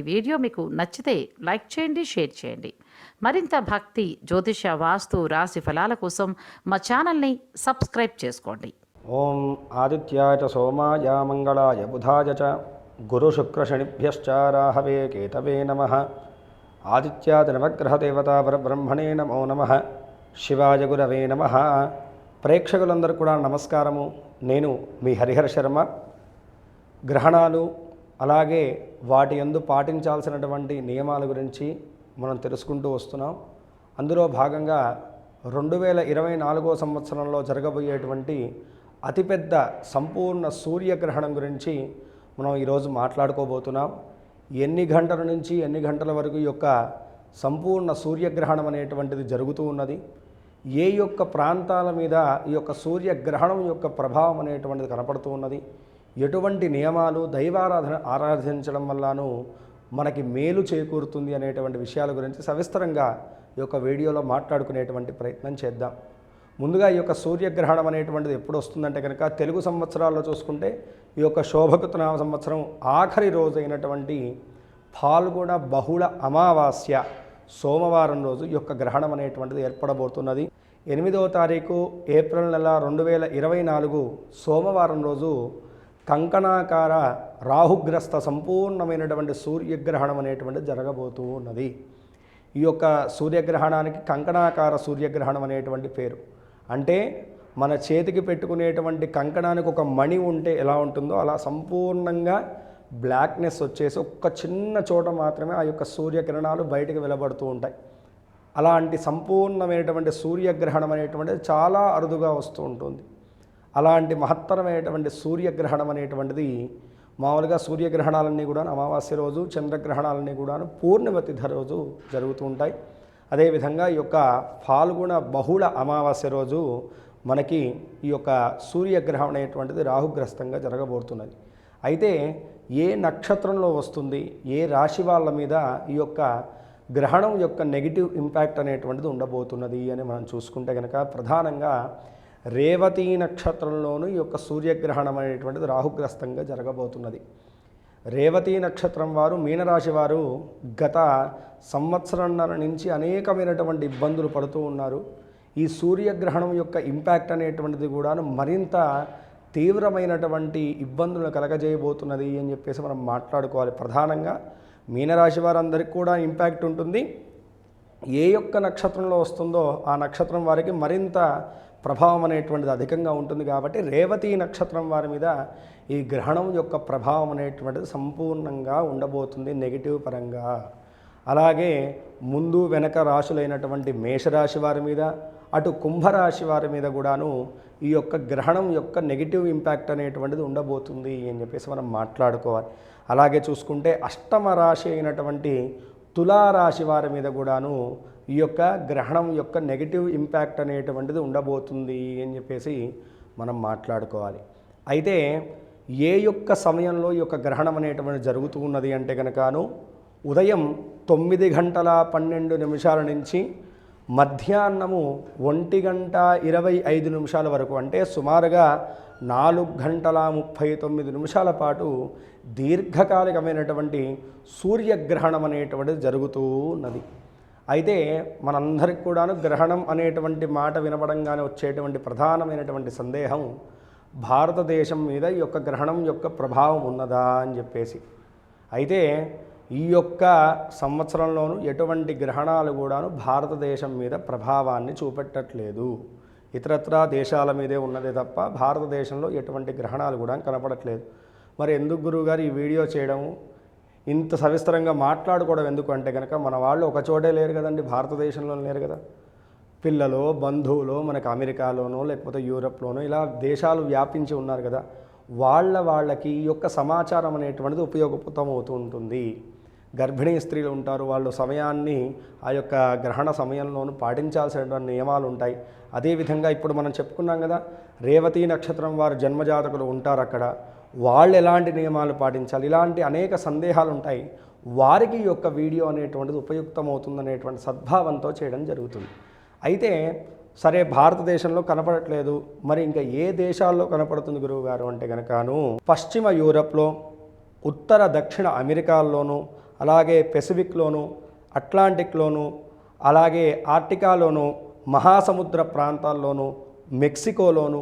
ఈ వీడియో మీకు నచ్చితే లైక్ చేయండి షేర్ చేయండి. మరింత భక్తి జ్యోతిష వాస్తు రాశి ఫలాల కోసం మా ఛానల్ని సబ్స్క్రైబ్ చేసుకోండి. ఓం ఆదిత్యాయ చ సోమాయ మంగళాయ బుధాయ చ గురుశుక్రశనిభ్యశ్చ రాహవే కేతవే నమ. ఆదిత్యాది నవగ్రహదేవతా పరబ్రహ్మణే నమో నమ. శివాయ గురవే నమ. ప్రేక్షకులందరూ కూడా నమస్కారము. నేను మీ హరిహర శర్మ. గ్రహణాలు అలాగే వాటి యందు పాటించాల్సినటువంటి నియమాల గురించి మనం తెలుసుకుంటూ వస్తున్నాం. అందులో భాగంగా రెండు వేల ఇరవై నాలుగో సంవత్సరంలో జరగబోయేటువంటి అతిపెద్ద సంపూర్ణ సూర్యగ్రహణం గురించి మనం ఈరోజు మాట్లాడుకోబోతున్నాం. ఎన్ని గంటల నుంచి ఎన్ని గంటల వరకు ఈ యొక్క సంపూర్ణ సూర్యగ్రహణం అనేటువంటిది జరుగుతూ ఉన్నది? ఏ యొక్క ప్రాంతాల మీద ఈ యొక్క సూర్యగ్రహణం యొక్క ప్రభావం అనేటువంటిది కనపడుతూ ఉన్నది? ఎటువంటి నియమాలు దైవారాధన ఆరాధించడం వల్లను మనకి మేలు చేకూరుతుంది అనేటువంటి విషయాల గురించి సవిస్తరంగా ఈ యొక్క వీడియోలో మాట్లాడుకునేటువంటి ప్రయత్నం చేద్దాం. ముందుగా ఈ యొక్క సూర్యగ్రహణం అనేటువంటిది ఎప్పుడు వస్తుందంటే కనుక తెలుగు సంవత్సరాల్లో చూసుకుంటే ఈ యొక్క శోభకృతనామ సంవత్సరం ఆఖరి రోజు అయినటువంటి ఫాల్గుణ బహుళ అమావాస్య సోమవారం రోజు ఈ యొక్క గ్రహణం అనేటువంటిది ఏర్పడబోతున్నది. ఎనిమిదవ తారీఖు ఏప్రిల్ నెల రెండు వేల ఇరవై నాలుగు సోమవారం రోజు కంకణాకార రాహుగ్రస్త సంపూర్ణమైనటువంటి సూర్యగ్రహణం అనేటువంటిది జరగబోతూ ఉన్నది ఈ యొక్క సూర్యగ్రహణానికి కంకణాకార సూర్యగ్రహణం అనేటువంటి పేరు. అంటే మన చేతికి పెట్టుకునేటువంటి కంకణానికి ఒక మణి ఉంటే ఎలా ఉంటుందో అలా సంపూర్ణంగా బ్లాక్నెస్ వచ్చేసి ఒక్క చిన్న చోట మాత్రమే ఆ యొక్క సూర్యకిరణాలు బయటకు వెలబడుతూ ఉంటాయి. అలాంటి సంపూర్ణమైనటువంటి సూర్యగ్రహణం అనేటువంటిది చాలా అరుదుగా వస్తూ ఉంటుంది. అలాంటి మహత్తరమైనటువంటి సూర్యగ్రహణం అనేటువంటిది మామూలుగా సూర్యగ్రహణాలన్నీ కూడా అమావాస్య రోజు చంద్రగ్రహణాలన్నీ కూడా పూర్ణిమ తిథి రోజు జరుగుతూ ఉంటాయి. అదేవిధంగా ఈ యొక్క ఫాల్గుణ బహుళ అమావాస్య రోజు మనకి ఈ యొక్క సూర్యగ్రహణం అనేటువంటిది రాహుగ్రస్తంగా జరగబోతున్నది. అయితే ఏ నక్షత్రంలో వస్తుంది ఏ రాశి వాళ్ళ మీద ఈ యొక్క గ్రహణం యొక్క నెగిటివ్ ఇంపాక్ట్ అనేటువంటిది ఉండబోతున్నది అని మనం చూసుకుంటే కనుక ప్రధానంగా రేవతీ నక్షత్రంలోనూ ఈ యొక్క సూర్యగ్రహణం అనేటువంటిది రాహుగ్రస్తంగా జరగబోతున్నది. రేవతి నక్షత్రం వారు మీనరాశి వారు గత సంవత్సరంన్నర నుంచి అనేకమైనటువంటి ఇబ్బందులు పడుతూ ఉన్నారు. ఈ సూర్యగ్రహణం యొక్క ఇంపాక్ట్ అనేటువంటిది కూడా మరింత తీవ్రమైనటువంటి ఇబ్బందులను కలగజేయబోతున్నది అని చెప్పేసి మనం మాట్లాడుకోవాలి. ప్రధానంగా మీనరాశి వారందరికీ కూడా ఇంపాక్ట్ ఉంటుంది. ఏ యొక్క నక్షత్రంలో వస్తుందో ఆ నక్షత్రం వారికి మరింత ప్రభావం అనేటువంటిది అధికంగా ఉంటుంది కాబట్టి రేవతి నక్షత్రం వారి మీద ఈ గ్రహణం యొక్క ప్రభావం అనేటువంటిది సంపూర్ణంగా ఉండబోతుంది నెగిటివ్ పరంగా. అలాగే ముందు వెనక రాశులైనటువంటి మేషరాశి వారి మీద అటు కుంభరాశి వారి మీద కూడాను ఈ యొక్క గ్రహణం యొక్క నెగిటివ్ ఇంపాక్ట్ అనేటువంటిది ఉండబోతుంది అని చెప్పేసి మనం మాట్లాడుకోవాలి. అలాగే చూసుకుంటే అష్టమ రాశి అయినటువంటి తులారాశి వారి మీద కూడాను ఈ యొక్క గ్రహణం యొక్క నెగిటివ్ ఇంపాక్ట్ అనేటువంటిది ఉండబోతుంది అని చెప్పేసి మనం మాట్లాడుకోవాలి. అయితే ఏ యొక్క సమయంలో ఈ యొక్క గ్రహణం అనేటువంటి జరుగుతూ ఉన్నది అంటే కనుకను ఉదయం తొమ్మిది గంటల పన్నెండు నిమిషాల నుంచి మధ్యాహ్నము ఒంటి గంట ఇరవై ఐదు నిమిషాల వరకు అంటే సుమారుగా నాలుగు గంటల ముప్పై తొమ్మిది నిమిషాల పాటు దీర్ఘకాలికమైనటువంటి సూర్యగ్రహణం అనేటువంటిది జరుగుతూ ఉన్నది. అయితే మనందరికి కూడాను గ్రహణం అనేటువంటి మాట వినపడంగానే వచ్చేటువంటి ప్రధానమైనటువంటి సందేహం భారతదేశం మీద ఈ యొక్క గ్రహణం యొక్క ప్రభావం ఉన్నదా అని చెప్పేసి. అయితే ఈ యొక్క సంవత్సరంలోనూ ఎటువంటి గ్రహణాలు కూడాను భారతదేశం మీద ప్రభావాన్ని చూపెట్టట్లేదు. ఇతరత్రా దేశాల మీదే ఉన్నదే తప్ప భారతదేశంలో ఎటువంటి గ్రహణాలు కూడా కనపడట్లేదు. మరి ఎందుకు గురువుగారు ఈ వీడియో చేయడము? ఇంత సవిస్తరంగా మాట్లాడుకోవడం ఎందుకు అంటే కనుక మన వాళ్ళు ఒక చోటే లేరు కదండి భారతదేశంలో లేరు కదా. పిల్లలు బంధువులు మనకు అమెరికాలోనో లేకపోతే యూరప్లోనో ఇలా దేశాలు వ్యాపించి ఉన్నారు కదా. వాళ్ళ వాళ్ళకి ఈ యొక్క సమాచారం అనేటువంటిది ఉపయోగపూతం అవుతూ ఉంటుంది గర్భిణీ స్త్రీలు ఉంటారు వాళ్ళు సమయాన్ని ఆ యొక్క గ్రహణ సమయంలోనూ పాటించాల్సినటువంటి నియమాలు ఉంటాయి. అదేవిధంగా ఇప్పుడు మనం చెప్పుకున్నాం కదా రేవతి నక్షత్రం వారు జన్మజాతకులు ఉంటారు అక్కడ వాళ్ళు ఎలాంటి నియమాలు పాటించాలి? ఇలాంటి అనేక సందేహాలు ఉంటాయి వారికి ఈ యొక్క వీడియో అనేటువంటిది ఉపయుక్తమవుతుందనేటువంటి సద్భావంతో చేయడం జరుగుతుంది. అయితే సరే భారతదేశంలో కనపడట్లేదు. మరి ఇంకా ఏ దేశాల్లో కనపడుతుంది గురువు గారు అంటే కనుకను పశ్చిమ యూరప్లో ఉత్తర దక్షిణ అమెరికాల్లోనూ అలాగే పెసిఫిక్లోను అట్లాంటిక్లోను అలాగే ఆర్టికాలోను మహాసముద్ర ప్రాంతాల్లోనూ మెక్సికోలోను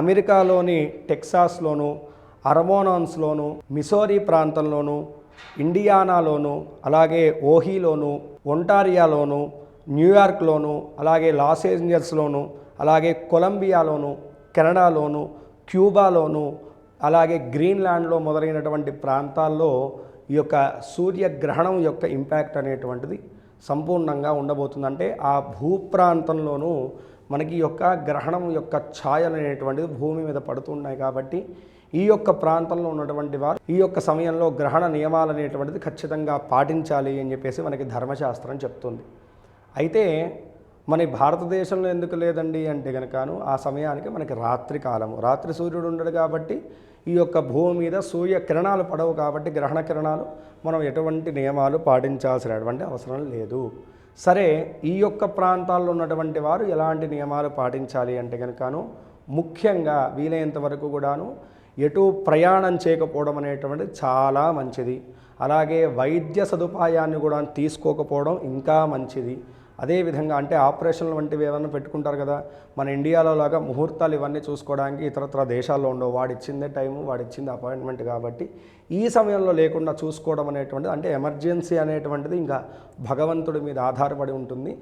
అమెరికాలోని టెక్సాస్లోను అరమోనాన్స్లోను మిసోరీ ప్రాంతంలోను ఇండియానాలోను అలాగే ఓహీలోను ఒంటారియాలోను న్యూయార్క్లోను అలాగే లాస్ ఏంజల్స్లోను అలాగే కొలంబియాలోను కెనడాలోను క్యూబాలోను అలాగే గ్రీన్లాండ్లో మొదలైనటువంటి ప్రాంతాల్లో ఈ యొక్క సూర్యగ్రహణం యొక్క ఇంపాక్ట్ అనేటువంటిది సంపూర్ణంగా ఉండబోతుంది. అంటే ఆ భూప్రాంతంలోనూ మనకి యొక్క గ్రహణం యొక్క ఛాయలు అనేటువంటిది భూమి మీద పడుతున్నాయి కాబట్టి ఈ యొక్క ప్రాంతంలో ఉన్నటువంటి వారు ఈ యొక్క సమయంలో గ్రహణ నియమాలు అనేటువంటిది ఖచ్చితంగా పాటించాలి అని చెప్పేసి మనకి ధర్మశాస్త్రం చెప్తుంది. అయితే మన భారతదేశంలో ఎందుకు లేదండి అంటే కనుకను ఆ సమయానికి మనకి రాత్రి కాలము. రాత్రి సూర్యుడు ఉండడు కాబట్టి ఈ యొక్క భూమి మీద సూర్య కిరణాలు పడవు కాబట్టి గ్రహణ కిరణాలు మనం ఎటువంటి నియమాలు పాటించాల్సినటువంటి అవసరం లేదు. సరే ఈ యొక్క ప్రాంతాల్లో ఉన్నటువంటి వారు ఎలాంటి నియమాలు పాటించాలి అంటే కనుకను ముఖ్యంగా వీలైనంత వరకు కూడాను ఎటు ప్రయాణం చేయకపోవడం అనేటువంటిది చాలా మంచిది. అలాగే వైద్య సదుపాయాన్ని కూడా తీసుకోకపోవడం ఇంకా మంచిది. అదేవిధంగా అంటే ఆపరేషన్లు వంటివి ఏమైనా పెట్టుకుంటారు కదా మన ఇండియాలో లాగా ముహూర్తాలు ఇవన్నీ చూసుకోవడానికి ఇతరత్ర దేశాల్లో ఉండవు. వాడిచ్చిందే టైము వాడిచ్చింది అపాయింట్మెంట్ కాబట్టి ఈ సమయంలో లేకుండా చూసుకోవడం అనేటువంటిది అంటే ఎమర్జెన్సీ అనేటువంటిది ఇంకా భగవంతుడి మీద ఆధారపడి ఉంటుంది.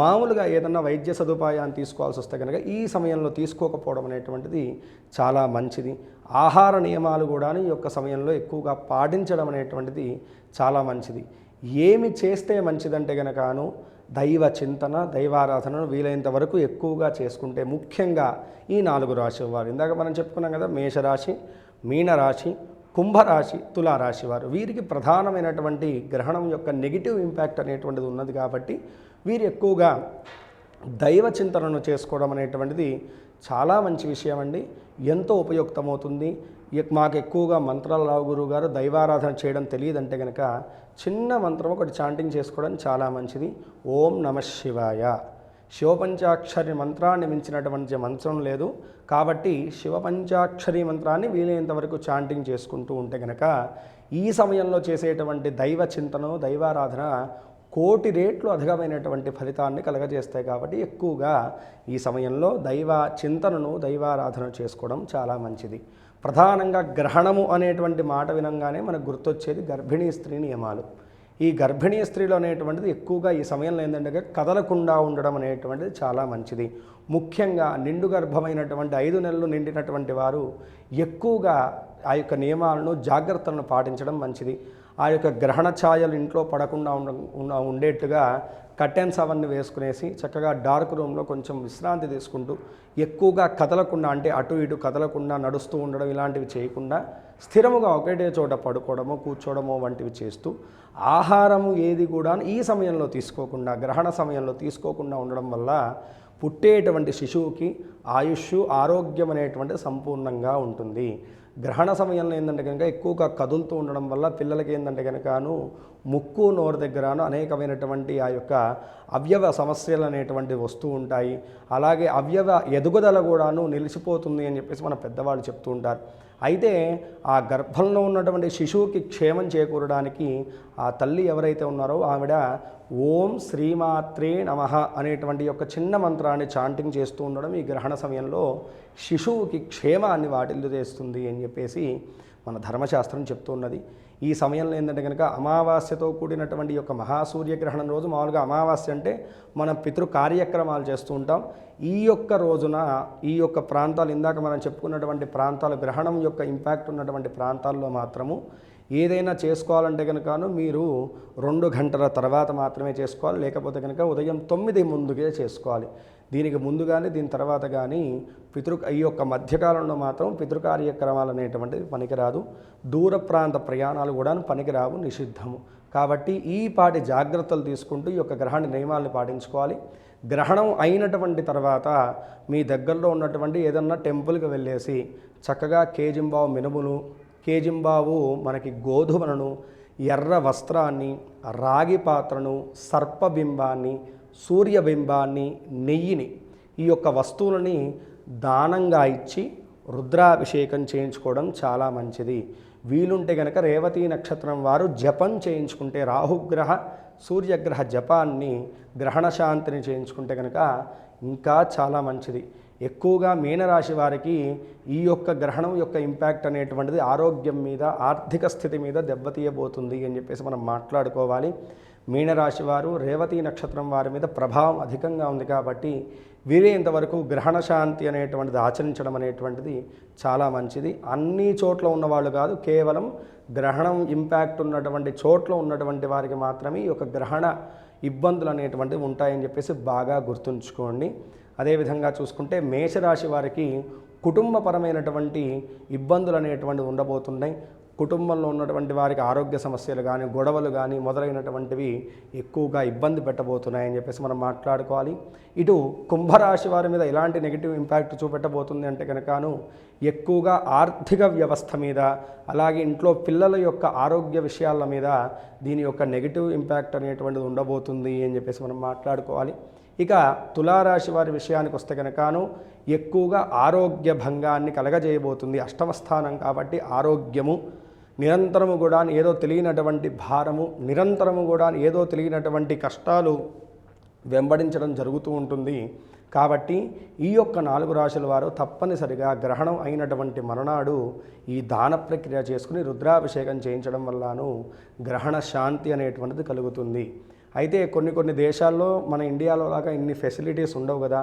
మామూలుగా ఏదన్నా వైద్య సదుపాయాన్ని తీసుకోవాల్సి వస్తే కనుక ఈ సమయంలో తీసుకోకపోవడం అనేటువంటిది చాలా మంచిది. ఆహార నియమాలు కూడా ఈ యొక్క సమయంలో ఎక్కువగా పాటించడం అనేటువంటిది చాలా మంచిది. ఏమి చేస్తే మంచిదంటే గనకను దైవ చింతన దైవారాధనను వీలైనంత వరకు ఎక్కువగా చేసుకుంటే ముఖ్యంగా ఈ నాలుగు రాశి వారు. ఇందాక మనం చెప్పుకున్నాం కదా మేషరాశి మీనరాశి కుంభరాశి తులారాశి వారు. వీరికి ప్రధానమైనటువంటి గ్రహణం యొక్క నెగిటివ్ ఇంపాక్ట్ అనేటువంటిది ఉన్నది కాబట్టి వీరు ఎక్కువగా దైవ చింతనను చేసుకోవడం అనేటువంటిది చాలా మంచి విషయం అండి ఎంతో ఉపయుక్తమవుతుంది. మాకు ఎక్కువగా మంత్రాలు రావు గురువు గారు దైవారాధన చేయడం తెలియదంటే కనుక చిన్న మంత్రం ఒకటి చాంటింగ్ చేసుకోవడం చాలా మంచిది. ఓం నమ శివాయ. శివపంచాక్షరి మంత్రాన్ని మించినటువంటి మంత్రం లేదు. కాబట్టి శివపంచాక్షరి మంత్రాన్ని వీలైనంత వరకు చాంటింగ్ చేసుకుంటూ ఉంటే కనుక ఈ సమయంలో చేసేటువంటి దైవ చింతన దైవారాధన కోటి రేట్లు అధికమైనటువంటి ఫలితాన్ని కలగజేస్తాయి కాబట్టి ఎక్కువగా ఈ సమయంలో దైవ చింతనను దైవారాధన చేసుకోవడం చాలా మంచిది. ప్రధానంగా గ్రహణము అనేటువంటి మాట వినంగానే మనకు గుర్తొచ్చేది గర్భిణీ స్త్రీ నియమాలు. ఈ గర్భిణీ స్త్రీలు అనేటువంటిది ఎక్కువగా ఈ సమయంలో ఏంటంటే కదలకుండా ఉండడం అనేటువంటిది చాలా మంచిది. ముఖ్యంగా నిండు గర్భమైనటువంటి ఐదు నెలలు నిండినటువంటి వారు ఎక్కువగా ఆ యొక్క నియమాలను జాగ్రత్తలను పాటించడం మంచిది. ఆ యొక్క గ్రహణ ఛాయలు ఇంట్లో పడకుండా ఉండ ఉండేట్టుగా కర్టెన్స్ అవన్నీ వేసుకునేసి చక్కగా డార్క్ రూమ్లో కొంచెం విశ్రాంతి తీసుకుంటూ ఎక్కువగా కదలకుండా అంటే అటు ఇటు కదలకుండా నడుస్తూ ఉండడం ఇలాంటివి చేయకుండా స్థిరముగా ఒకటే చోట పడుకోవడమో కూర్చోవడమో వంటివి చేస్తూ ఆహారము ఏది కూడా ఈ సమయంలో తీసుకోకుండా గ్రహణ సమయంలో తీసుకోకుండా ఉండడం వల్ల పుట్టేటువంటి శిశువుకి ఆయుష్ ఆరోగ్యం అనేటువంటి సంపూర్ణంగా ఉంటుంది. గ్రహణ సమయంలో ఏంటంటే కనుక ఎక్కువగా కదులుతూ ఉండడం వల్ల పిల్లలకి ఏంటంటే కనుకను ముక్కు నోరు దగ్గరను అనేకమైనటువంటి ఆ యొక్క అవయవ సమస్యలు అనేటువంటివి వస్తూ ఉంటాయి. అలాగే అవయవ ఎదుగుదల కూడాను నిలిచిపోతుంది అని చెప్పేసి మన పెద్దవాళ్ళు చెప్తూ ఉంటారు. అయితే ఆ గర్భంలో ఉన్నటువంటి శిశువుకి క్షేమం చేకూరడానికి ఆ తల్లి ఎవరైతే ఉన్నారో ఆవిడ ఓం శ్రీమాత్రే నమ అనేటువంటి యొక్క చిన్న మంత్రాన్ని చాంటింగ్ చేస్తూ ఉండడం ఈ గ్రహణ సమయంలో శిశువుకి క్షేమాన్ని వాటిల్లు చేస్తుంది అని చెప్పేసి మన ధర్మశాస్త్రం చెప్తున్నది ఈ సమయంలో ఏంటంటే కనుక అమావాస్యతో కూడినటువంటి యొక్క మహాసూర్యగ్రహణం రోజు మామూలుగా అమావాస్య అంటే మనం పితృ కార్యక్రమాలు చేస్తూ ఉంటాం. ఈ యొక్క రోజున ఈ యొక్క ప్రాంతాలు ఇందాక మనం చెప్పుకున్నటువంటి ప్రాంతాలు గ్రహణం యొక్క ఇంపాక్ట్ ఉన్నటువంటి ప్రాంతాల్లో మాత్రము ఏదైనా చేసుకోవాలంటే కనుకను మీరు రెండు గంటల తర్వాత మాత్రమే చేసుకోవాలి. లేకపోతే కనుక ఉదయం తొమ్మిది ముందుకే చేసుకోవాలి. దీనికి ముందు కానీ దీని తర్వాత కానీ పితృ ఈ యొక్క మధ్యకాలంలో మాత్రం పితృ కార్యక్రమాలు అనేటువంటివి పనికిరాదు. దూర ప్రాంత ప్రయాణాలు కూడా పనికిరావు నిషిద్ధము. కాబట్టి ఈ పాటి జాగ్రత్తలు తీసుకుంటూ ఈ యొక్క గ్రహణ నియమాలను పాటించుకోవాలి. గ్రహణం అయినటువంటి తర్వాత మీ దగ్గరలో ఉన్నటువంటి ఏదన్నా టెంపుల్కి వెళ్ళేసి చక్కగా కేజింబావు మినుములు కేజింబావు మనకి గోధుమలను ఎర్ర వస్త్రాన్ని రాగి పాత్రను సర్పబింబాన్ని సూర్యబింబాన్ని నెయ్యిని ఈ యొక్క వస్తువులని దానంగా ఇచ్చి రుద్రాభిషేకం చేయించుకోవడం చాలా మంచిది. వీలుంటే గనక రేవతి నక్షత్రం వారు జపం చేయించుకుంటే రాహుగ్రహ సూర్యగ్రహ జపాన్ని గ్రహణ శాంతిని చేయించుకుంటే కనుక ఇంకా చాలా మంచిది. ఎక్కువగా మీనరాశి వారికి ఈ యొక్క గ్రహణం యొక్క ఇంపాక్ట్ అనేటువంటిది ఆరోగ్యం మీద ఆర్థిక స్థితి మీద దెబ్బతీయబోతుంది అని చెప్పేసి మనం మాట్లాడుకోవాలి. మీనరాశి వారు రేవతి నక్షత్రం వారి మీద ప్రభావం అధికంగా ఉంది కాబట్టి వీరే ఇంతవరకు గ్రహణ శాంతి అనేటువంటిది ఆచరించడం అనేటువంటిది చాలా మంచిది. అన్ని చోట్ల ఉన్నవాళ్ళు కాదు కేవలం గ్రహణం ఇంపాక్ట్ ఉన్నటువంటి చోట్ల ఉన్నటువంటి వారికి మాత్రమే ఈ యొక్క గ్రహణ ఇబ్బందులు అనేటువంటివి ఉంటాయని చెప్పేసి బాగా గుర్తుంచుకోండి. అదేవిధంగా చూసుకుంటే మేషరాశి వారికి కుటుంబపరమైనటువంటి ఇబ్బందులు అనేటువంటివి ఉండబోతున్నాయి. కుటుంబంలో ఉన్నటువంటి వారికి ఆరోగ్య సమస్యలు కానీ గొడవలు కానీ మొదలైనటువంటివి ఎక్కువగా ఇబ్బంది పెట్టబోతున్నాయని చెప్పేసి మనం మాట్లాడుకోవాలి. ఇటు కుంభరాశి వారి మీద ఎలాంటి నెగిటివ్ ఇంపాక్ట్ చూపెట్టబోతుంది అంటే కనుకను ఎక్కువగా ఆర్థిక వ్యవస్థ మీద అలాగే ఇంట్లో పిల్లల యొక్క ఆరోగ్య విషయాల మీద దీని యొక్క నెగిటివ్ ఇంపాక్ట్ అనేటువంటిది ఉండబోతుంది అని చెప్పేసి మనం మాట్లాడుకోవాలి. ఇక తులారాశి వారి విషయానికి వస్తే కనుకను ఎక్కువగా ఆరోగ్య భంగాన్ని కలగజేయబోతుంది అష్టమస్థానం కాబట్టి ఆరోగ్యము నిరంతరము కూడా ఏదో తెలియనటువంటి భారము నిరంతరము కూడా ఏదో తెలియనటువంటి కష్టాలు వెంబడించడం జరుగుతూ ఉంటుంది. కాబట్టి ఈ యొక్క నాలుగు రాశుల వారు తప్పనిసరిగా గ్రహణం అయినటువంటి మరునాడు ఈ దాన ప్రక్రియ చేసుకుని రుద్రాభిషేకం చేయించడం వల్లను గ్రహణ శాంతి అనేటువంటిది కలుగుతుంది. అయితే కొన్ని కొన్ని దేశాల్లో మన ఇండియాలో లాగా ఇన్ని ఫెసిలిటీస్ ఉండవు కదా.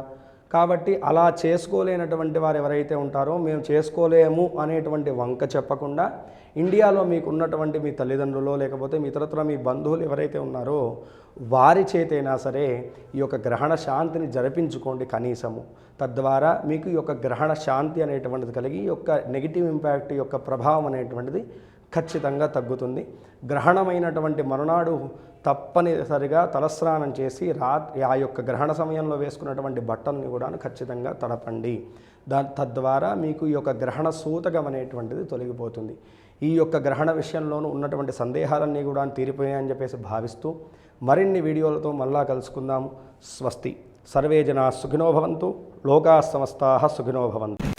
కాబట్టి అలా చేసుకోలేనటువంటి వారు ఎవరైతే ఉంటారో మేము చేసుకోలేము అనేటువంటి వంక చెప్పకుండా ఇండియాలో మీకు ఉన్నటువంటి మీ తల్లిదండ్రులు లేకపోతే మీ ఇతరత్ర మీ బంధువులు ఎవరైతే ఉన్నారో వారి చేతైనా సరే ఈ యొక్క గ్రహణ శాంతిని జరిపించుకోండి కనీసము. తద్వారా మీకు ఈ యొక్క గ్రహణ శాంతి అనేటువంటిది కలిగి ఈ యొక్క నెగిటివ్ ఇంపాక్ట్ యొక్క ప్రభావం అనేటువంటిది ఖచ్చితంగా తగ్గుతుంది. గ్రహణమైనటువంటి మరునాడు తప్పనిసరిగా తలస్నానం చేసి రా ఆ యొక్క గ్రహణ సమయంలో వేసుకున్నటువంటి బట్టల్ని కూడా ఖచ్చితంగా తడపండి. దా తద్వారా మీకు ఈ యొక్క గ్రహణ సూతకం అనేటువంటిది తొలగిపోతుంది. ఈ యొక్క గ్రహణ విషయంలోనూ ఉన్నటువంటి సందేహాలన్నీ కూడా తీరిపోయాయని చెప్పేసి భావిస్తూ మరిన్ని వీడియోలతో మళ్ళా కలుసుకుందాము స్వస్తి. సర్వే జనా సుఖినో భవంతు. లోకా సమస్తా సుఖినోభవంతు